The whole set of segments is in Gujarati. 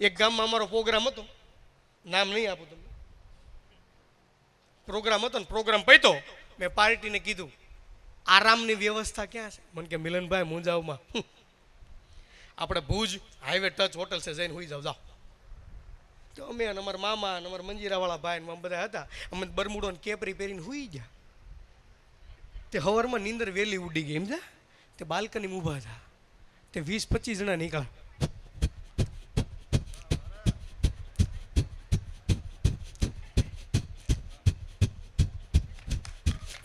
એક ગામમાં અમારો પ્રોગ્રામ હતો. નામ નહીં આપું તમને. પ્રોગ્રામ હતો ને પ્રોગ્રામ પૈતો મેં પાર્ટીને કીધું, આરામની વ્યવસ્થા ક્યાં છે? મને કે, મિલનભાઈ, મુંજાવમાં. આપણે ભુજ હાઈવે ટચ હોટલ છે, જઈને હુઈ જાવ જાઓ. તો અમે અને અમારા મામા અને અમારા મંજીરાવાળા ભાઈ ને બધા હતા. અમે બરમુડો ને કેપરી પહેરીને હુઈ ગયા. તે હવારમાં નીંદર વહેલી ઉડી ગઈ એમ જા તે બાલ્કનીમાં ઊભા હતા તે વીસ પચીસ જણા નીકળ્યા.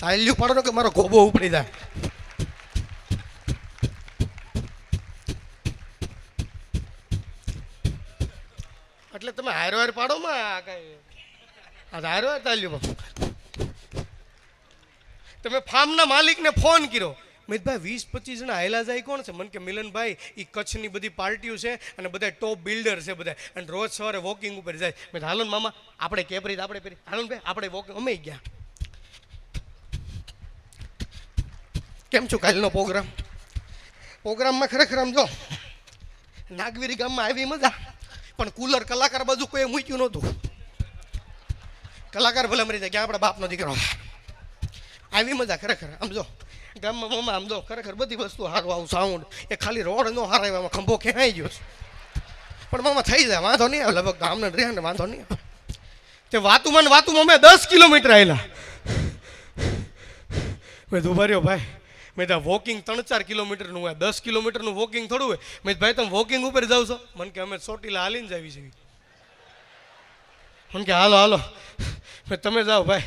તાલ્યું પાડો કે મારો ગોબો ઉપડી જાય. એટલે તમે હારો હાર પાડો માં કઈ? હારો હાર તાલ્યું તમે ફાર્મના માલિકને ફોન કર્યો. મિતભાઈ વીસ પચીસ જણા હાયલા જાય કોણ છે? મને કે મિલનભાઈ એ કચ્છની બધી પાર્ટીઓ છે અને બધા ટોપ બિલ્ડર છે બધા અને રોજ સવારે વોકિંગ ઉપર જાય. મેં કીધું, હાલો મામા આપણે કેપરી આપણે પહેરી હાલો ભાઈ આપણે વોકિંગ અમે ગયા. કેમ છો કાલનો પ્રોગ્રામ પ્રોગ્રામમાં ખરેખર આમ જો, નાગવીરી ગામમાં આવી મજા. પણ કુલર કલાકાર બાજુ કોઈ મૂક્યું નહોતું. કલાકાર ભલે મરી જાય, ક્યાં આપણા બાપનો દીકરો? આવી મજા ખરેખર, આમ જો. ગામમાં મમ્મા આમ જો, ખરેખર બધી વસ્તુ સારું આવું સાઉન્ડ એ ખાલી રોડ નો હારા એમાં ખંભો ખેંચાઈ ગયો પણ મામા થઈ જાય, વાંધો નહીં આવે, લગભગ ગામને રહે ને, વાંધો નહીં તે વાતુમાં ને વાતુમાં અમે દસ કિલોમીટર આવેલા મેં રહ્યો ભાઈ. મેં ત્યાં વોકિંગ ત્રણ ચાર કિલોમીટરનું હોય, દસ કિલોમીટરનું વોકિંગ થોડું હોય. મેં ભાઈ, તમે વોકિંગ ઉપર જાવ છો. મને કે, અમે ચોટીલા હાલીને જાવી છીએ. મને કે, હાલો હાલો. મેં તમે જાઓ ભાઈ.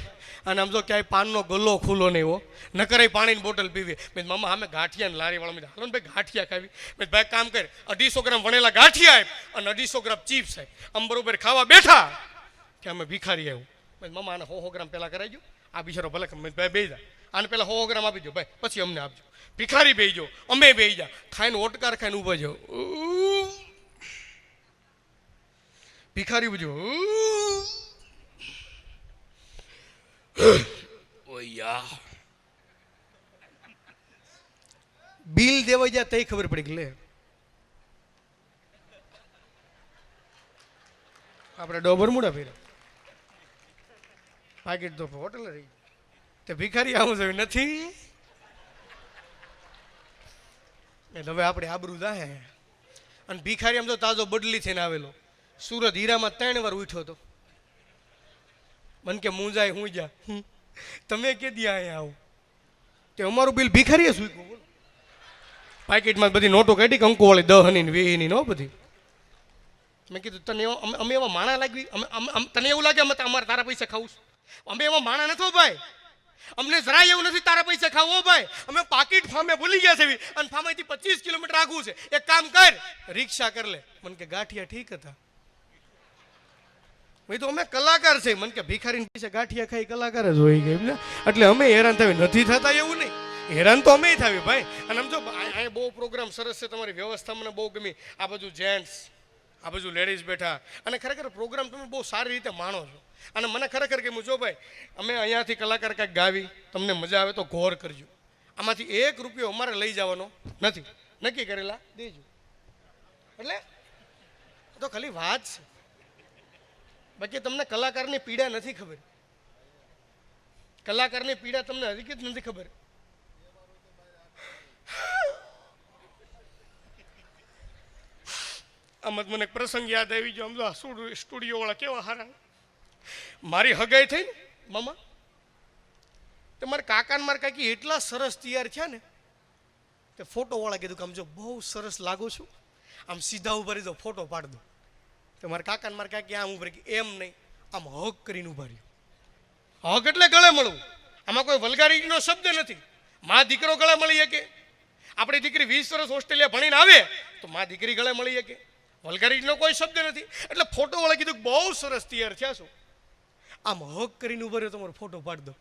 અને આમ જો ક્યાંય પાનનો ગલ્લો ખુલ્લો નહીં હો. નકરે પાણીની બોટલ પીવી. મેં મામા, અમે ગાંઠિયા લારી વાળા મેં હાલો ને ભાઈ, ગાંઠિયા ખાવી. મેં ભાઈ, કામ કરે. અઢીસો ગ્રામ વણેલા ગાંઠિયા આપ અને અઢીસો ગ્રામ ચીપ્સ આપ. આમ બરોબર ખાવા બેઠા કે અમે ભિખારી આવ્યું મેં મામા, આને સો સો ગ્રામ પહેલાં કરાવી દો આ બિચારો ભલે મેં ભાઈ બે જા. આને પહેલાં સો ગ્રામ આપી દો ભાઈ, પછી અમને આપજો. ભિખારી બેહી અમે બેહી જા ખાઈને ઓટકાર ખાઈને ઊભા જાઓ. ભિખારી બજો બિલ દેવા જાય તઈ ખબર પડી કે લે. આપણે ડોબર મૂડા ફેરા પાકીટ તો હોટલ રહી તે ભિખારી આવું જોયું નથી? એટલે હવે આપણે આબરૂ જાહે. અને ભિખારી આમ તો તાજો બદલી થઈને આવેલો. સુરત હીરામાં ત્રણ વાર ઉઠ્યો હતો મન કે મુંજાય હું જા. તમે કે દિયા અહીંયા આવો? તે અમારું બિલ ભિખારીએ સૂક્યું. બોલો. પાકીટમાં બધી નોટો કાઢી કંકુવાળી દહની ને વીની નો બધી. મેં કીધું, તને અમે એવા માણા લાગવી, અમે તને એવું લાગે અમે અમારે તારા પૈસા ખાવું? અમે એવા માણા નથી ભાઈ. અમને જરાય એવું નથી, તારા પૈસા ખાવો ભાઈ. અમે પાકીટ ફામે ભૂલી ગયા છે અને ફામેથી પચીસ કિલોમીટર આગું છે. એક કામ કર, રિક્ષા કર લે. મને કે ગાંઠિયા ઠીક હતા. ભાઈ તો અમે કલાકાર છે. મને કે, ભિખારીને પૈસા ગાંઠિયા ખાઈ કલાકાર જ હોય ગયા એમને એટલે અમે હેરાન થાય. નથી થતા એવું નહીં. હેરાન તો અમે થાવી ભાઈ. અને આમ જો અહીંયા બહુ પ્રોગ્રામ સરસ છે. તમારી વ્યવસ્થા મને બહુ ગમી. આ બાજુ જેન્ટ્સ આ બાજુ લેડીઝ બેઠા. અને ખરેખર પ્રોગ્રામ તમે બહુ સારી રીતે માણો છો. અને મને ખરેખર ગમ્યું જો ભાઈ, અમે અહીંયાથી કલાકાર કાંઈક ગાવી, તમને મજા આવે તો ગોર કરજો. આમાંથી એક રૂપિયો અમારે લઈ જવાનો નથી. નક્કી કરેલા? દેજો. એટલે તો ખાલી વાત છે. બાકી તમને કલાકારની પીડા નથી ખબર. કલાકારની પીડા તમને હજી જ નથી ખબર. આમ મને એક પ્રસંગ યાદ આવી ગયો. સમજો સ્ટુડિયો વાળા કેવા હારા. મારી હગાઈ થઈ ને, મામા? તો મારા કાકા ને મારા કાકી એટલા સરસ તૈયાર થયા ને, તે ફોટોવાળા કીધું કે આમ જો બહુ સરસ લાગુ છું, આમ સીધા ઊભા રહી દો ફોટો પાડ દો. તો મારા કાકા ને મારા કાકી આમ ઊભા એમ નહીં, આમ હક કરીને ઊભા રહ્યું. હક એટલે ગળે મળવું. આમાં કોઈ વલગારીનો શબ્દ નથી. મા દીકરો ગળે મળી શકે. આપણી દીકરી વીસ વર્ષ ઓસ્ટ્રેલિયા ભણીને આવે, તો મા દીકરી ગળે મળી શકે. વલગારીનો કોઈ શબ્દ નથી. એટલે ફોટોવાળા કીધું બહુ સરસ તૈયાર થયા છો. આમ હક કરીને ઊભો રહ્યો, તમારો ફોટો પાડી દો.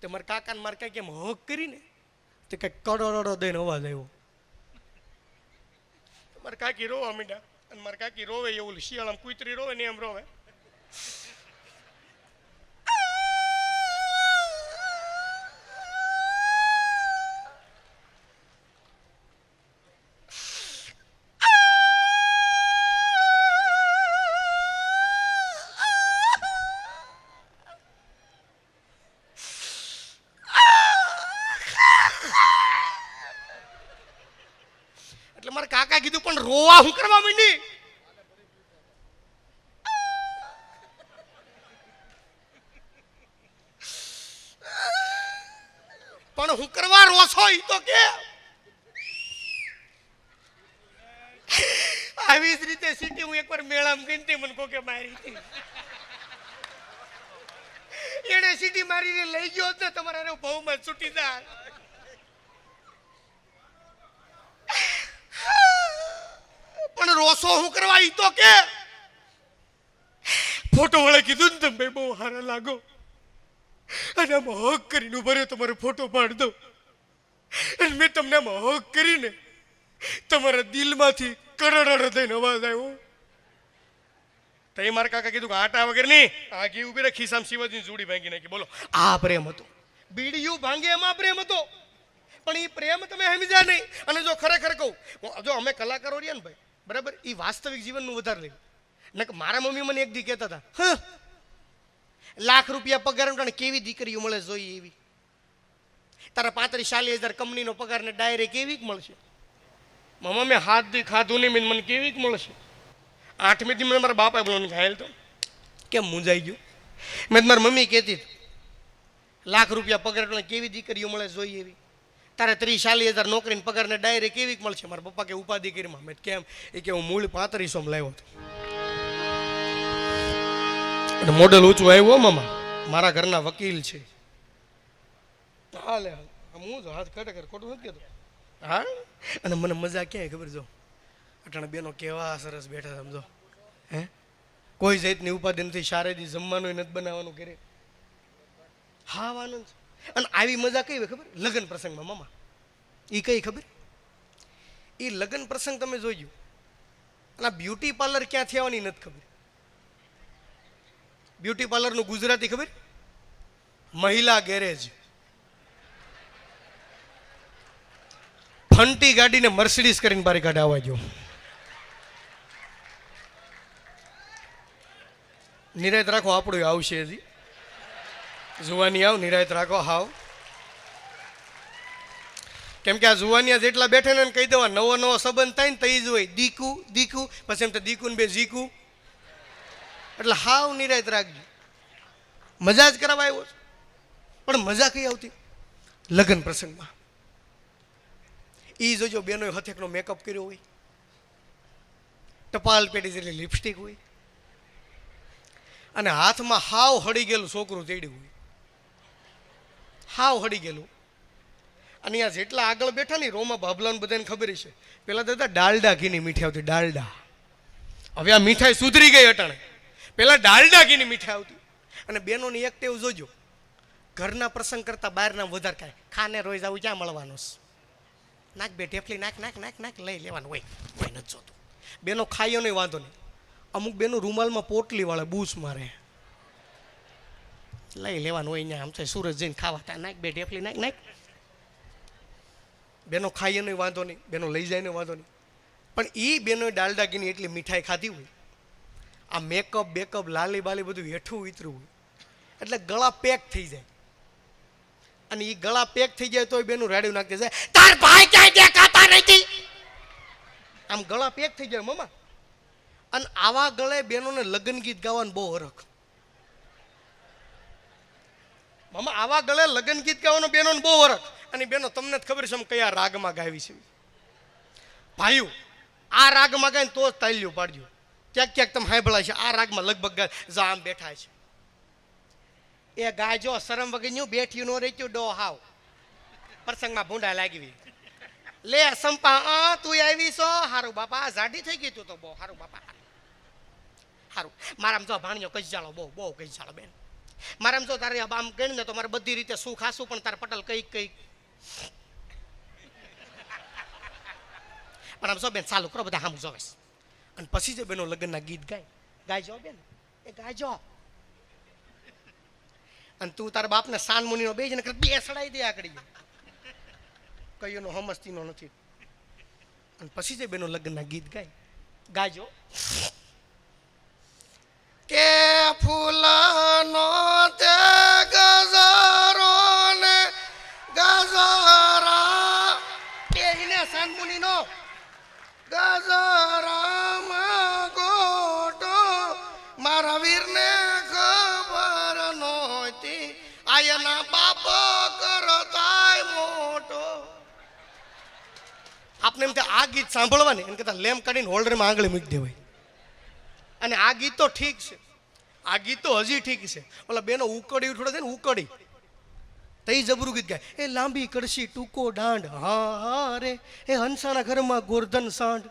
તે મારા કાકાને મારે કાંઈક એમ હક કરીને? તે કંઈક કડોડો દઈને અવાજ આવ્યો. મારા કાકી રોવા માંડ્યા, અને મારા કાકી રોવે એવું, શિયાળામાં કુતરી રોવે ને એમ રોવે. રોવા હું કરવા માંડી? પણ હું કરવા રોશો ઈ તો કે? આવી જ રીતે સીટી હું એકવાર મેળામાં ગઈ ને તે મને કોકે મારી હતી. એને સીટી મારીને લઈ ગયો હતો તમારા બહુમાં છૂટી જાય પણ રોસો હું કરવા તો કે? ફોટો વાળે કીધું ને તમે, બહુ હારા લાગો. અને આમ હક કરીને ઊભો રહ્યો, તમારો ફોટો પાડ દો અને મેં તમને આમ હક કરીને તમારા દિલમાંથી કરડ થઈને અવાજ આવ્યો તો એ મારા કાકા કીધું કે આટા વગર નહીં, આ ઘી ઊભી રાખી, સામ શિવાજીની જોડી ભાંગી નાખી. બોલો, આ પ્રેમ હતો. બીડીયું ભાંગે એમાં પ્રેમ હતો. પણ એ પ્રેમ તમે સમજ્યા નહીં. અને જો ખરેખર કહું, જો અમે કલાકારો રહ્યા ને ભાઈ બરાબર? એ વાસ્તવિક જીવનનું વધારે લેવું ને મારા મમ્મી મને એક દી કહેતા હતા "હ, લાખ રૂપિયા પગાર ઉઠાણે કેવી દીકરીઓ મળે જોઈએ એવી? તારા પાંત્રીસ ચાલીસ હજાર કંપનીનો પગાર ને ડાયરેક્ટ કેવી મળશે? મમ્મા મેં હાથ દી ખાધું નહીં મેં મને કેવી મળશે? આઠમી દી મને મારા બાપાએ બોલવાનું ઘાયલ તો. કેમ મૂંઝાઈ ગયું? મેં તમારી મારી મમ્મી કહેતી હતી, લાખ રૂપિયા પગાર કેવી દીકરીઓ મળે જોઈએ એવી? તારે ત્રીસ ચાલીસ હજાર નોકરીને પગારને ડાયરેક્ટ કેવી મળશે. મારા પપ્પા કે ઉપાધિ કરીમાં મેં કેમ? એ કે, હું મૂળ પાંત્રીસોમાં લાવ્યો હતો. મોડલ ઊંચું આવ્યું મામા. મારા ઘરના વકીલ છે. હાલે હું જો હાથ ખટે ખર ખોટું નથી કહેતો. હા? અને મને મજા ક્યાંય ખબર જો? અટાણે બેનો કેવા સરસ બેઠા સમજો હે? કોઈ જાતની ઉપાધિ નથી. શારેદી જમવાનું નથી બનાવવાનું કરે હા આનંદ અને આવી મજા કઈ હોય ખબર? લગ્ન પ્રસંગમાં, મામા. એ કઈ ખબર? એ લગ્ન પ્રસંગ તમે જોયું અને આ બ્યુટી પાર્લર ક્યાંથી આવવાની નથી ખબર. બ્યુટી પાર્લરનું ગુજરાતી ખબર? મહિલા ગેરેજ. ફંટી ગાડીને મર્સિડીઝ કરીને બારી કાઢે આવવા જો. નિરાયત રાખો, આપણું આવશે હજી. જુવાની આવ, નિરાયત રાખો, હાવ. કેમ કે આ જુવાનિયા જેટલા બેઠે ને કહી દેવા નવો નવો સંબંધ થાય ને તઈ જ હોય. દીકુ દીકુ, પછી એમ તો દીકુ ને બે ઝીકુ. એટલે હાવ નિરાયત રાખજો. મજા જ કરાવવા આવ્યો છે. પણ મજા કઈ આવતી? લગ્ન પ્રસંગમાં. એ જોજો બેનો હથેકનો મેકઅપ કર્યો હોય. ટપાલ પેટી જેટલી લિપસ્ટિક હોય. અને હાથમાં હાવ હળી ગયેલું છોકરું તેડ્યું હોય. હાવ હળી ગયેલું. અને અહીંયા જેટલા આગળ બેઠા ને રોમા ભાભલાને બધાને ખબર છે પેલા દાદા ડાલડા ઘીની મીઠાઈ આવતી ડાલડા. હવે આ મીઠાઈ સુધરી ગઈ અટાણે. પેલા ડાલડા ઘીની મીઠાઈ આવતી. અને એક ટેવ જોજો. ઘરના પ્રસંગ કરતા બહારના વધારે કાંઈ ખાને રોજ આવું ક્યાં મળવાનું છે? નાખ બે ઢેફલી નાખ નાખ નાખ નાખ લઈ લેવાનું. હોય કોઈ નથી જોતું. બેનો ખાઈઓ નહીં, વાંધો નહીં. અમુક બેનો રૂમાલમાં પોટલી વાળે બૂસ મારે. લઈ લેવાનું હોય અહીંયા. આમ છે સુરત જઈને ખાવા તા નાખ, બે ઢેફલી નાખ નાખ. બેનો ખાઈએ નહીં, વાંધો નહીં. બેનો લઈ જાય નહીં, વાંધો નહીં. પણ એ બેનો દાલડાગીની એટલી મીઠાઈ ખાધી હોય. આ મેકઅપ બેકઅપ લાલી બાલી બધું હેઠું ઉતરું હોય. એટલે ગળા પેક થઈ જાય. અને એ ગળા પેક થઈ જાય તોય બેનું રાડ્યું નાખી જાય તાર ભાઈ ક્યાંય દેખાતા નથી? આમ ગળા પેક થઈ જાય મમા. અને આવા ગળે બેનોને લગ્ન ગીત ગાવાનું બહુ હરખ. મમ્મા આવા ગળે લગ્ન ગીત ગાવાનો બેનોને બહુ વરખ. અને બેનો તમને જ ખબર છે આમ કયા રાગમાં ગાવી છે. ભાઈઓ, આ રાગમાં ગાય ને તો જ તાલ્યું પાડજો. ક્યાંક ક્યાંક તમે સાંભળાય છે, આ રાગમાં લગભગ જા આમ બેઠા છે. એ ગાજો શરમ વગર બેઠ્યું નો રેચ્યું ડો હાવ. પ્રસંગમાં ભૂંડા લાગવી લે સંપા તું આવી છો? હારું બાપા જાડી થઈ ગઈ તું તો બહુ હારું બાપા. હારું મારા જો ભાણ્યો કઈ જાળો બહુ બહુ કઈ જાળો બેન. મારામ જો તારે આમ ગણ ને તો મારે બધી રીતે સુખ આસું પણ તાર પટલ કઈ કઈ પણ આમ જો બેન, ચાલુ કરો, બધા આમ જોવેશ અને પછી જે બેનો લગ્નના ગીત ગાય, ગાયજો બેન. એ ગાયજો. અને તું તારા બાપને સાન મુનિનો બે જને બે સડાઈ દે આકડી કઈનો હમસ્તીનો નથી. અને પછી જે બેનો લગ્નના ગીત ગાય ગાજો કે ફૂલનો મહાવીરને ખબર નહોતી. આયના બાપ કરતાય મોટો. આપને એમ કે આ ગીત સાંભળવાની? એમ કહેતા, લેમ કાઢીને હોલ્ડરમાં આંગળી મૂકી દેવાય. અને આ ગીત તો ઠીક છે. આ ગીત તો હજી ઠીક છે. ઓલા બેનો ઉકળી ઉઠોડે છે ને, ઉકળી. તઈ જબરું ગીત ગાય. એ લાંબી કડશી ટૂંકો દાંડ. હા હા રે. એ હંસાના ઘરમાં ગોરધન સાંઢ.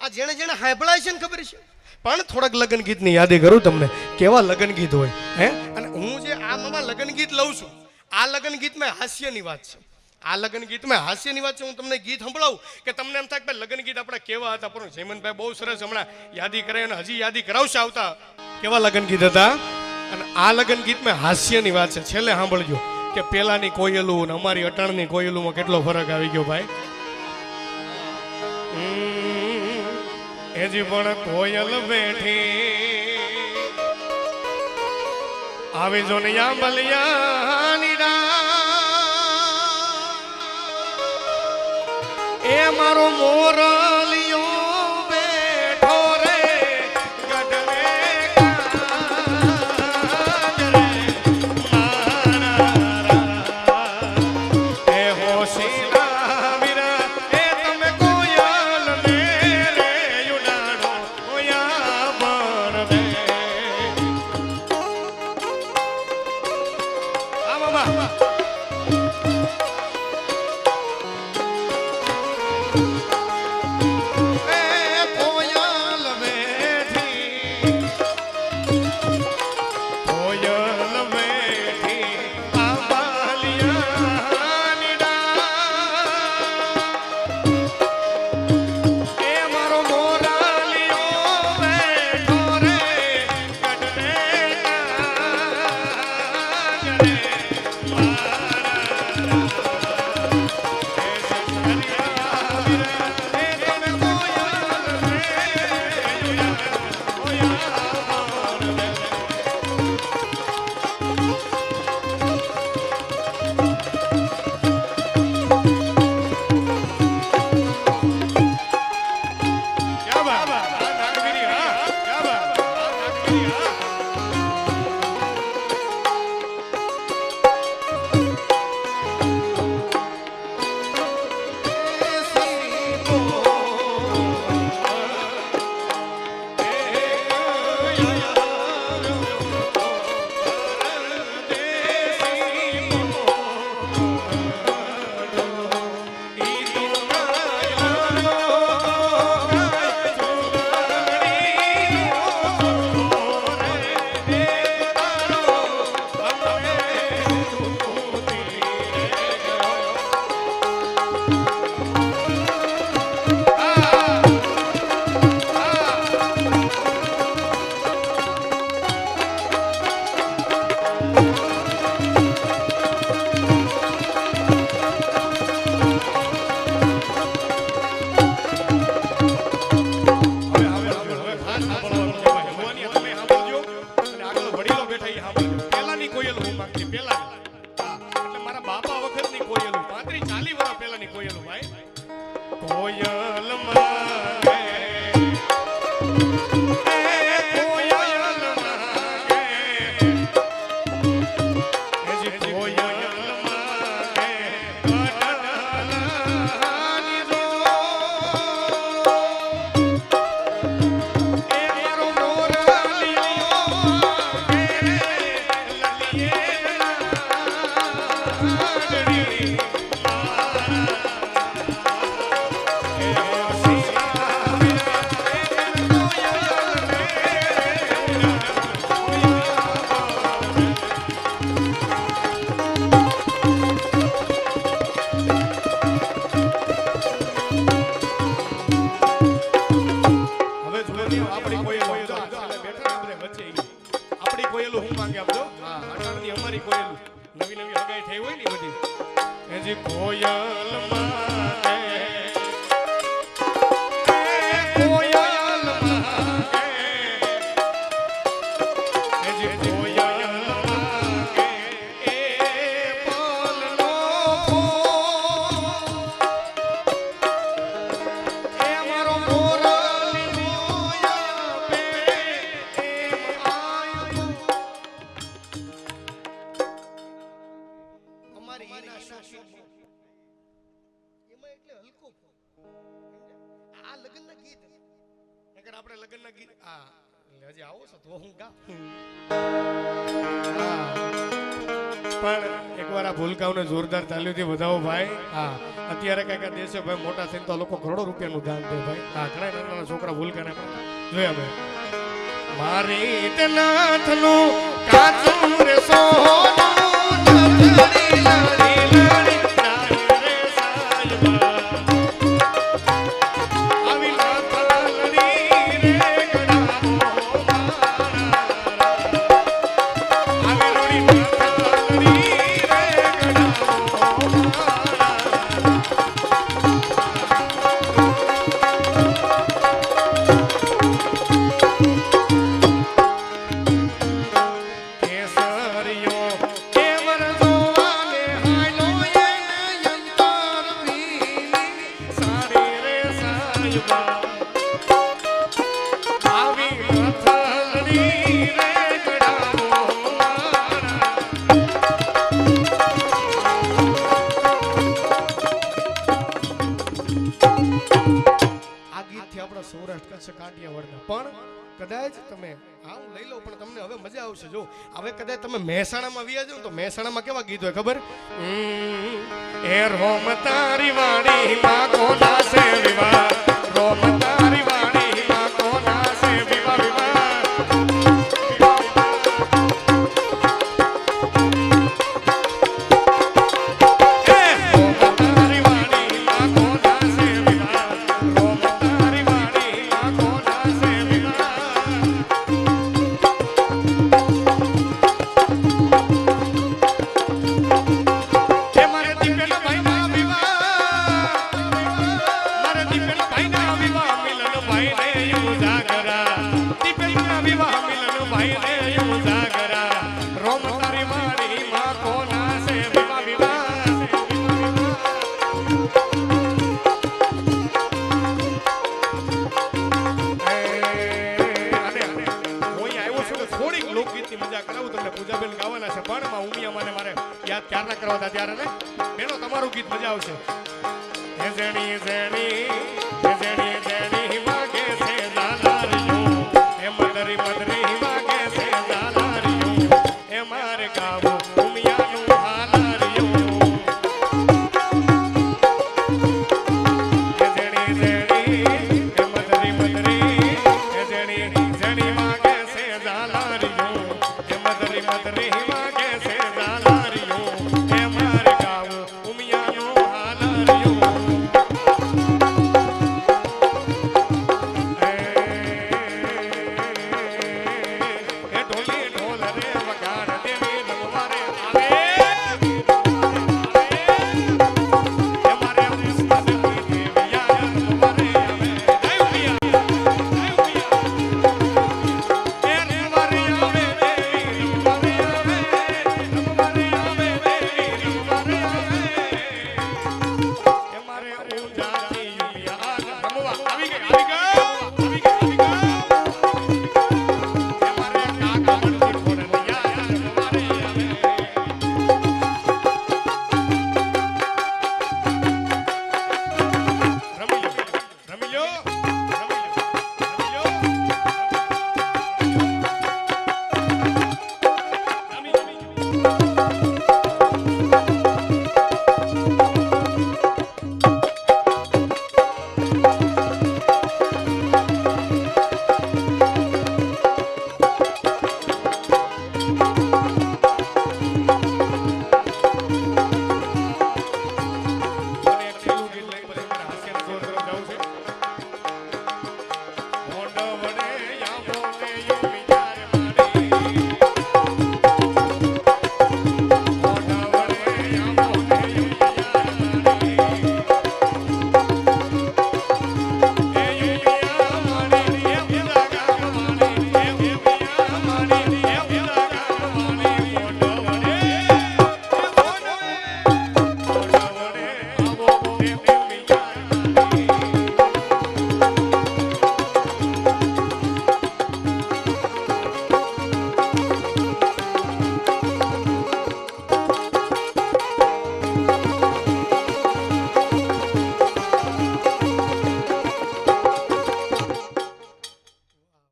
આ જેણે જેણે હાંભળાય છે ને ખબર છે? પણ થોડાક લગ્ન ગીતની યાદી કરું તમને. કેવા લગ્ન ગીત હોય હે? અને હું જે આ મામા લગ્ન ગીત લઉં છું આ લગ્ન ગીતમાં હાસ્યની વાત છે. આ લગ્ન ગીતમાં હાસ્યની વાત છે હું તમને ગીત સંભળાવું કે તમને એમ થાય કે લગ્ન ગીત આપણા કેવા હતા પણ જયમનભાઈ બહુ સરસ હમણાં યાદી કરે અને હજી યાદી કરાવશે આવતા. કેવા લગ્ન ગીત હતા? અને આ લગ્ન ગીતમાં હાસ્યની વાત છે. છેલ્લે સાંભળજો કે પેલાની કોયલું અને અમારી અટાણની કોયલુંમાં કેટલો ફરક આવી ગયો ભાઈ. હમ, હજી પણ કોયલ બેઠી આવી જો ને યા એ મારો મોરલિયો આપણી કોઈ એટલે બેઠા આપણે વચ્ચે. આપણી કોયલો હું માંગે આપજો અટાણની અમારી કોયલું. નવી નવી હગાઈ થઈ હોય ને બધી. એજી કોયલ માંગે કુમારી એના શોખીન ગીત હજી આવો છો તો હું ગા પણ એકવાર આ ભૂલકાઓને જોરદાર ચાલ્યું થી વધાવો ભાઈ. હા. અત્યારે કંઈક દેશે ભાઈ મોટા થઈને તો લોકો કરોડો રૂપિયાનું દાન દે ભાઈ. હા ઘણા નાના છોકરા ભૂલકાને જોયા ભાઈ. મારી નાથનું કાચું રે સોના સૌરાષ્ટ્ર કચ્છ કાઠિયાવાડના. પણ કદાચ તમે હા હું લઈ લઉં પણ તમને હવે મજા આવશે. જો, હવે કદાચ તમે મહેસાણામાં વ્યા જાઓ તો મહેસાણામાં કેવા ગીત હોય ખબર? એ રોમ તારી વાણી માં કોના સે